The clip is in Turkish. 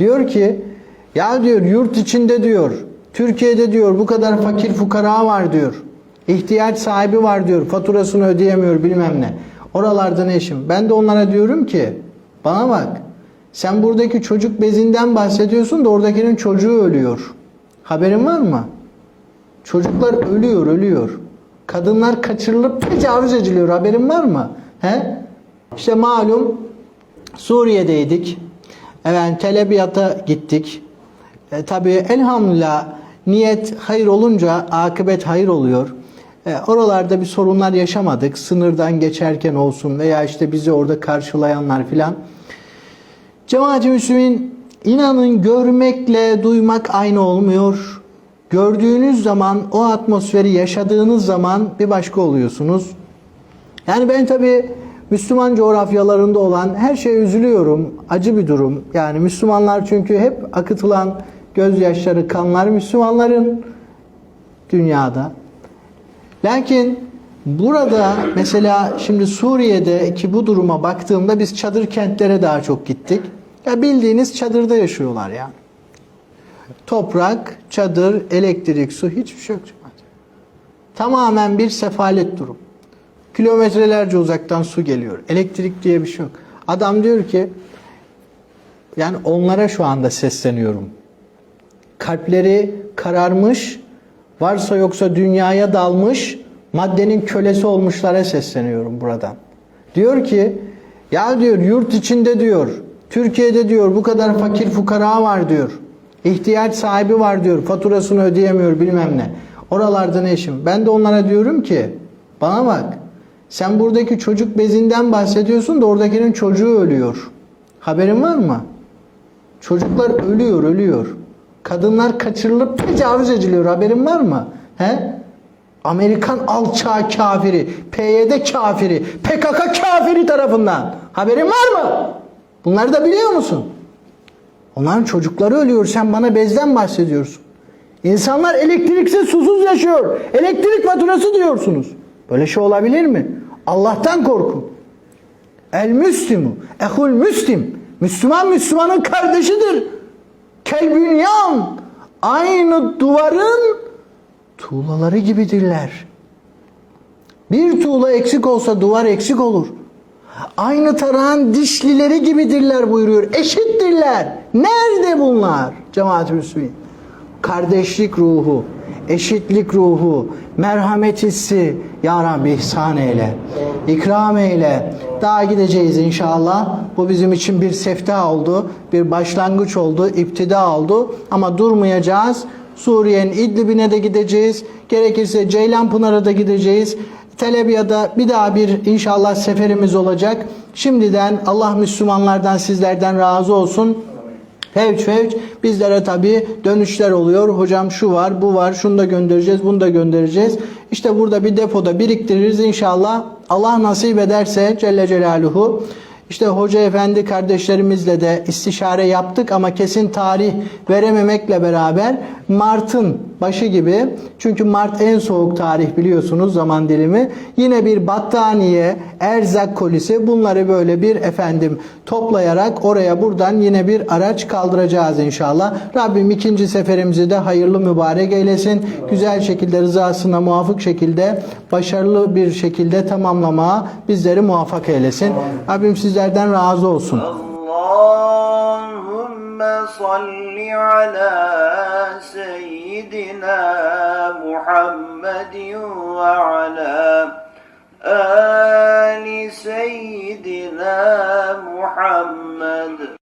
Diyor ki ya diyor yurt içinde diyor Türkiye'de diyor bu kadar fakir fukara var diyor. İhtiyaç sahibi var diyor. Faturasını ödeyemiyor bilmem ne. Oralarda ne işim? Ben de onlara diyorum ki bana bak sen buradaki çocuk bezinden bahsediyorsun da oradakinin çocuğu ölüyor. Haberin var mı? Çocuklar ölüyor, ölüyor. Kadınlar kaçırılıp tecavüz ediliyor. Haberin var mı? He? İşte malum Suriye'deydik. Efendim Telebiyat'a gittik. E, tabii elhamdülillah niyet hayır olunca akıbet hayır oluyor. E, oralarda bir sorunlar yaşamadık. Sınırdan geçerken olsun veya işte bizi orada karşılayanlar filan. Cemaat-i Müslümin inanın görmekle duymak aynı olmuyor. Gördüğünüz zaman o atmosferi yaşadığınız zaman bir başka oluyorsunuz. Yani ben tabi Müslüman coğrafyalarında olan her şeye üzülüyorum. Acı bir durum. Yani Müslümanlar çünkü hep akıtılan gözyaşları, kanlar Müslümanların dünyada. Lakin burada mesela şimdi Suriye'deki bu duruma baktığımda biz çadır kentlere daha çok gittik. Ya bildiğiniz çadırda yaşıyorlar yani. Toprak, çadır, elektrik, su hiçbir şey yok. Tamamen bir sefalet durum. Kilometrelerce uzaktan su geliyor. Elektrik diye bir şey yok. Adam diyor ki yani onlara şu anda sesleniyorum. Kalpleri kararmış, varsa yoksa dünyaya dalmış, maddenin kölesi olmuşlara sesleniyorum buradan. Diyor ki ya diyor yurt içinde diyor, Türkiye'de diyor bu kadar fakir fukara var diyor. İhtiyaç sahibi var diyor. Faturasını ödeyemiyor bilmem ne. Oralarda ne işim? Ben de onlara diyorum ki bana bak sen buradaki çocuk bezinden bahsediyorsun da oradakinin çocuğu ölüyor. Haberin var mı? Çocuklar ölüyor, ölüyor. Kadınlar kaçırılıp tecavüz ediliyor. Haberin var mı? He? Amerikan alçağı kafiri, PYD kafiri, PKK kafiri tarafından. Haberin var mı? Bunları da biliyor musun? Onların çocukları ölüyor. Sen bana bezden bahsediyorsun. İnsanlar elektriksiz susuz yaşıyor. Elektrik faturası diyorsunuz. Böyle şey olabilir mi? Allah'tan korkun. El müslimu, ehul müslim. Müslüman Müslümanın kardeşidir. Kel bünyan. Aynı duvarın tuğlaları gibidirler. Bir tuğla eksik olsa duvar eksik olur. Aynı tarağın dişlileri gibidirler buyuruyor. Eşittirler. Nerede bunlar? Cemaat-i Müslümin. Kardeşlik ruhu, eşitlik ruhu, merhamet hissi Ya Rabbi ihsan eyle, ikram eyle. Daha gideceğiz inşallah. Bu bizim için bir sefta oldu, bir başlangıç oldu, iptida oldu. Ama durmayacağız. Suriye'nin İdlib'ine de gideceğiz. Gerekirse Ceylanpınar'a da gideceğiz. Telebiya'da bir daha bir inşallah seferimiz olacak. Şimdiden Allah Müslümanlardan sizlerden razı olsun. Fevç fevç bizlere tabi dönüşler oluyor. Hocam şu var, bu var, şunu da göndereceğiz, bunu da göndereceğiz. İşte burada bir depoda biriktiririz inşallah. Allah nasip ederse Celle Celaluhu. İşte hoca efendi kardeşlerimizle de istişare yaptık ama kesin tarih verememekle beraber Mart'ın başı gibi çünkü Mart en soğuk tarih biliyorsunuz zaman dilimi yine bir battaniye, erzak kolisi bunları böyle bir efendim toplayarak oraya buradan yine bir araç kaldıracağız inşallah. Rabbim ikinci seferimizi de hayırlı mübarek eylesin. Güzel şekilde rızasına muvafık şekilde başarılı bir şekilde tamamlamaya bizleri muvaffak eylesin. Rabbim sizlerden razı olsun. Allahümme salli ala seyyidina Muhammedin ve ala ali seyyidina Muhammed.